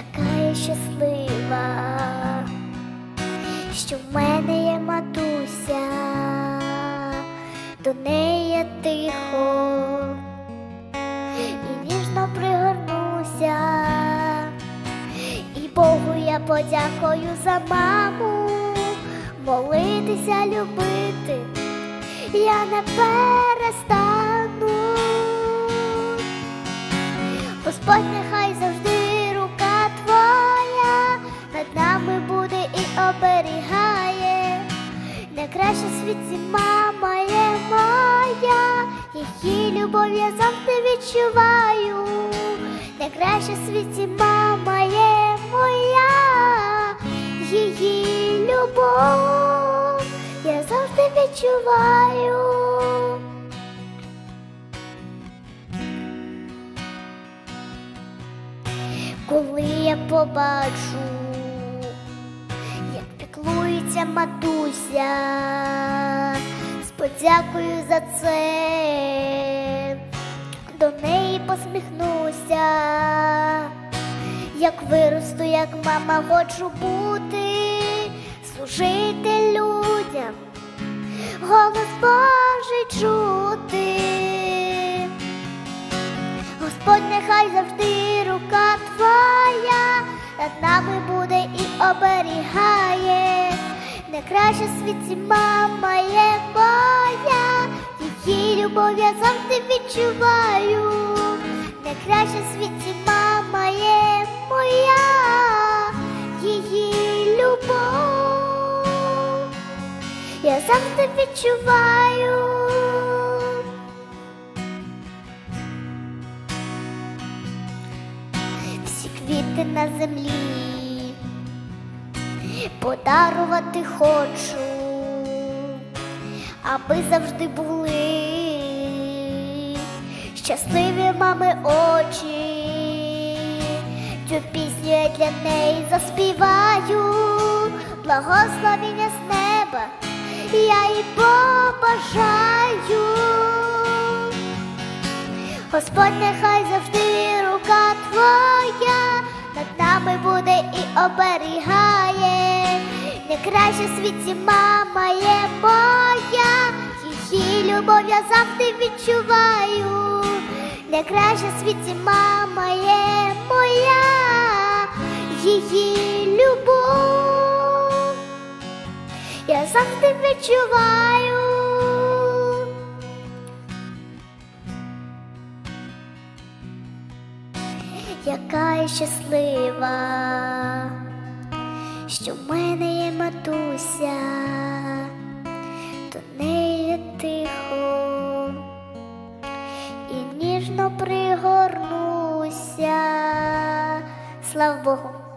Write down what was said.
яка я щаслива, що в мене є матуся, до неї тихо і ніжно пригорнуся, і Богу я подякую за маму, молитися, любити, я не перестану. Господь, нехай завжди Найкраща в світі мама є моя, її любов я завжди відчуваю. Найкраща в світі мама є моя, її любов я завжди відчуваю. Коли я побачу, матуся, з подякою за це, до неї посміхнуся, як виросту, як мама хочу бути, служити людям, голос Божий чути. Господь, нехай завжди Найкраща в світі мама є моя, її любов я завжди відчуваю. Найкраща в світі мама є моя, її любов я завжди відчуваю. всі квіти на землі подарувати хочу, аби завжди були щасливі мами очі. Цю пісню я для неї заспіваю, благословіння з неба я їй побажаю. Господь, нехай завжди рука твоя над нами буде і оберігає. Найкраща в світі мама є моя, її любов я завжди відчуваю. Найкраща в світі мама є моя, її любов я завжди відчуваю. яка щаслива, що в мене є матуся, до неї тихо і ніжно пригорнуся. Слава Богу.